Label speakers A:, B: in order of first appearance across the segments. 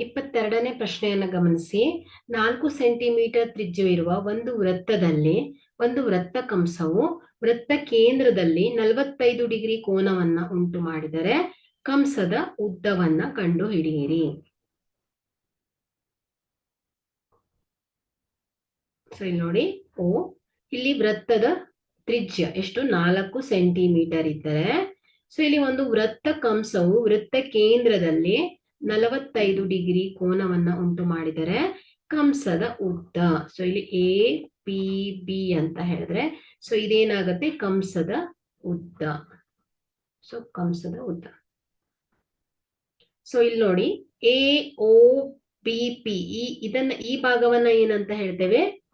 A: ಇಪ್ಪತ್ತೆರಡನೇ ಪ್ರಶ್ನೆಯನ್ನ ಗಮನಿಸಿ. ನಾಲ್ಕು ಸೆಂಟಿಮೀಟರ್ ತ್ರಿಜ್ಯವಿರುವ ಒಂದು ವೃತ್ತದಲ್ಲಿ, ಒಂದು ವೃತ್ತ ಕಂಸವು ವೃತ್ತ ಕೇಂದ್ರದಲ್ಲಿ ನಲವತ್ತೈದು ಡಿಗ್ರಿ ಕೋನವನ್ನ ಉಂಟು ಮಾಡಿದರೆ ಕಂಸದ ಉದ್ದವನ್ನ ಕಂಡು ಹಿಡಿಯಿರಿ ಸೊ ಇಲ್ಲಿ ನೋಡಿ. ಓ, ಇಲ್ಲಿ ವೃತ್ತದ ತ್ರಿಜ್ಯ ಎಷ್ಟು? ನಾಲ್ಕು ಸೆಂಟಿಮೀಟರ್ ಇದ್ದರೆ. ಸೊ ಇಲ್ಲಿ ಒಂದು ವೃತ್ತ ಕಂಸವು ವೃತ್ತ ಕೇಂದ್ರದಲ್ಲಿ ನಲವತ್ತೈದು ಡಿಗ್ರಿ ಕೋನವನ್ನ ಉಂಟು ಮಾಡಿದರೆ ಕಂಸದ ಉದ್ದ. ಸೊ ಇಲ್ಲಿ ಎ ಪಿ ಬಿ ಅಂತ ಹೇಳಿದ್ರೆ ಸೊ ಇದೇನಾಗತ್ತೆ? ಕಂಸದ ಉದ್ದ. ಸೊ ಕಂಸದ ಉದ್ದ. ಸೊ ಇಲ್ಲಿ ನೋಡಿ ಎ ಓ ಪಿ ಪಿ ಈ ಇದನ್ನ, ಈ ಭಾಗವನ್ನ ಏನಂತ ಹೇಳ್ತೇವೆ?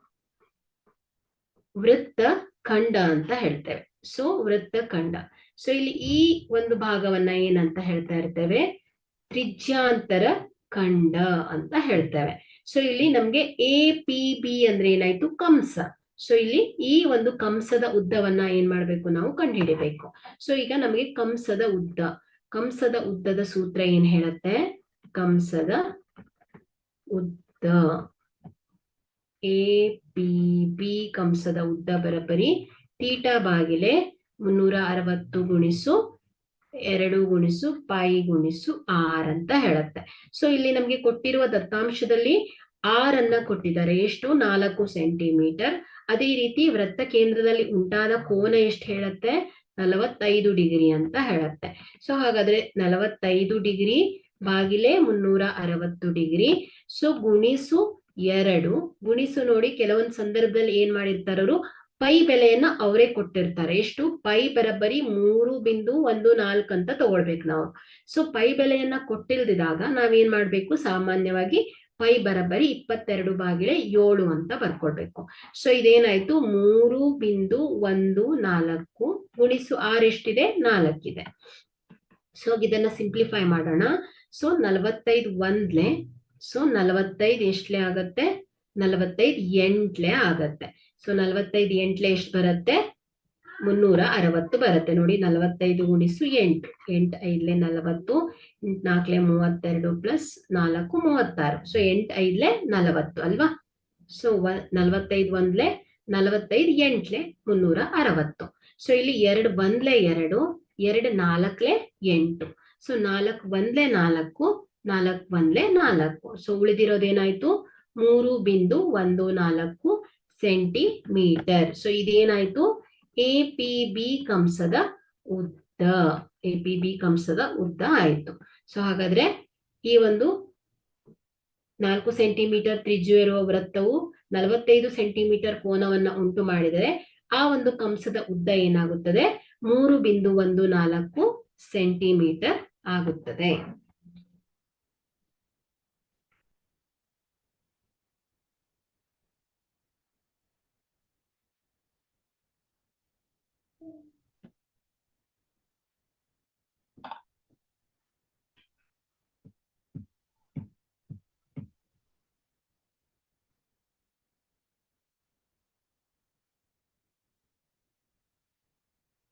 A: ವೃತ್ತ ಖಂಡ ಅಂತ ಹೇಳ್ತೇವೆ. ಸೊ ವೃತ್ತ ಖಂಡ. ಸೊ ಇಲ್ಲಿ ಈ ಒಂದು ಭಾಗವನ್ನ ಏನಂತ ಹೇಳ್ತಾ ಇರ್ತೇವೆ? ತ್ರಿಜ್ಯಾಂತರ ಖಂಡ ಅಂತ ಹೇಳ್ತೇವೆ. ಸೊ ಇಲ್ಲಿ ನಮ್ಗೆ ಎ ಪಿ ಬಿ ಅಂದ್ರೆ ಏನಾಯ್ತು? ಕಂಸ. ಸೊ ಇಲ್ಲಿ ಈ ಒಂದು ಕಂಸದ ಉದ್ದವನ್ನ ಏನ್ ಮಾಡ್ಬೇಕು ನಾವು ಕಂಡುಹಿಡಿಬೇಕು. ಸೊ ಈಗ ನಮಗೆ ಕಂಸದ ಉದ್ದ. ಕಂಸದ ಉದ್ದದ ಸೂತ್ರ ಏನ್ ಹೇಳುತ್ತೆ? ಕಂಸದ ಉದ್ದ. ಎ ಪಿ ಬಿ ಕಂಸದ ಉದ್ದ ಬರಬರಿ ತೀಟಾ ಬಾಗಿಲೆ ಮುನ್ನೂರ ಅರವತ್ತು ಗುಣಿಸು ಎರಡು ಗುಣಿಸು ಪೈ ಗುಣಿಸು ಆರ್ ಅಂತ ಹೇಳುತ್ತೆ. ಸೊ ಇಲ್ಲಿ ನಮ್ಗೆ ಕೊಟ್ಟಿರುವ ದತ್ತಾಂಶದಲ್ಲಿ ಆರ್ ಅನ್ನ ಕೊಟ್ಟಿದ್ದಾರೆ. ಎಷ್ಟು? ನಾಲ್ಕು ಸೆಂಟಿಮೀಟರ್. ಅದೇ ರೀತಿ ವೃತ್ತ ಕೇಂದ್ರದಲ್ಲಿ ಉಂಟಾದ ಕೋನ ಎಷ್ಟು ಹೇಳುತ್ತೆ? ನಲವತ್ತೈದು ಡಿಗ್ರಿ ಅಂತ ಹೇಳುತ್ತೆ. ಸೊ ಹಾಗಾದ್ರೆ ನಲವತ್ತೈದು ಡಿಗ್ರಿ ಬಾಗಿಲೆ ಮುನ್ನೂರ ಅರವತ್ತು ಡಿಗ್ರಿ. ಸೊ ಗುಣಿಸು ಎರಡು. ಗುಣಿಸು ನೋಡಿ ಕೆಲವೊಂದು ಸಂದರ್ಭದಲ್ಲಿ ಏನ್ ಮಾಡಿರ್ತಾರವರು? ಪೈ ಬೆಲೆಯನ್ನ ಅವರೇ ಕೊಟ್ಟಿರ್ತಾರೆ. ಎಷ್ಟು? ಪೈ ಬರಬ್ಬರಿ ಮೂರು ಬಿಂದು ಒಂದು ನಾಲ್ಕು ಅಂತ ತಗೊಳ್ಬೇಕು ನಾವು. ಸೊ ಪೈ ಬೆಲೆಯನ್ನ ಕೊಟ್ಟಿಲ್ದಿದಾಗ ನಾವೇನ್ ಮಾಡ್ಬೇಕು? ಸಾಮಾನ್ಯವಾಗಿ ಪೈ ಬರಬ್ಬರಿ ಇಪ್ಪತ್ತೆರಡು ಬಾಗಿಲೆ ಏಳು ಅಂತ ಬರ್ಕೊಡ್ಬೇಕು ಸೊ ಇದೇನಾಯ್ತು? ಮೂರು ಬಿಂದು ಒಂದು ನಾಲ್ಕು ಗುಣಿಸು ಆರೆಷ್ಟಿದೆ ನಾಲ್ಕಿದೆ. ಸೊ ಇದನ್ನ ಸಿಂಪ್ಲಿಫೈ ಮಾಡೋಣ. ಸೊ ನಲವತ್ತೈದು ಒಂದ್ಲೆ. ಸೊ ನಲವತ್ತೈದು ಎಷ್ಟ್ಲೆ ಆಗತ್ತೆ? ನಲವತ್ತೈದು ಎಂಟ್ಲೆ ಆಗತ್ತೆ. ಸೊ ನಲವತ್ತೈದು ಎಂಟ್ಲೆ ಎಷ್ಟು ಬರುತ್ತೆ? ಮುನ್ನೂರ ಅರವತ್ತು ಬರುತ್ತೆ. ನೋಡಿ, ನಲವತ್ತೈದು ಗುಣಿಸು ಎಂಟು. ಎಂಟು ಐದ್ಲೆ ನಲವತ್ತು, ಎಂಟು ನಾಲ್ಕಲೆ ಮೂವತ್ತೆರಡು ಪ್ಲಸ್ ನಾಲ್ಕು ಮೂವತ್ತಾರು. ಸೊ ಎಂಟು ಐದ್ಲೆ ನಲವತ್ತು ಅಲ್ವಾ? ಸೊ ಒ ನಲವತ್ತೈದು ಒಂದ್ಲೆ, ನಲವತ್ತೈದು ಎಂಟ್ಲೆ ಮುನ್ನೂರ ಅರವತ್ತು. ಸೊ ಇಲ್ಲಿ ಎರಡು ಒಂದ್ಲೆ ಎರಡು ಎರಡು ನಾಲ್ಕಲೆ ಎಂಟು. ಸೊ ನಾಲ್ಕು ಒಂದ್ಲೆ ನಾಲ್ಕು ನಾಲ್ಕು ಒಂದ್ಲೆ ನಾಲ್ಕು. ಸೊ ಉಳಿದಿರೋದೇನಾಯ್ತು ಮೂರು ಬಿಂದು ಒಂದು ನಾಲ್ಕು ಸೆಂಟಿಮೀಟರ್ ಸೊ ಇದೇನಾಯ್ತು? ಎ ಪಿ ಬಿ ಕಂಸದ ಉದ್ದ. ಎ ಪಿ ಬಿ ಕಂಸದ ಉದ್ದ ಆಯ್ತು. ಸೊ ಹಾಗಾದ್ರೆ ಈ ಒಂದು ನಾಲ್ಕು ಸೆಂಟಿಮೀಟರ್ ತ್ರಿಜ್ಯ ಇರುವ ವೃತ್ತವು ನಲವತ್ತೈದು ಸೆಂಟಿಮೀಟರ್ ಕೋನವನ್ನ ಉಂಟು ಮಾಡಿದರೆ ಆ ಒಂದು ಕಂಸದ ಉದ್ದ ಏನಾಗುತ್ತದೆ? ಮೂರು ಬಿಂದು ಒಂದು ನಾಲ್ಕು ಸೆಂಟಿಮೀಟರ್ ಆಗುತ್ತದೆ. Thank you.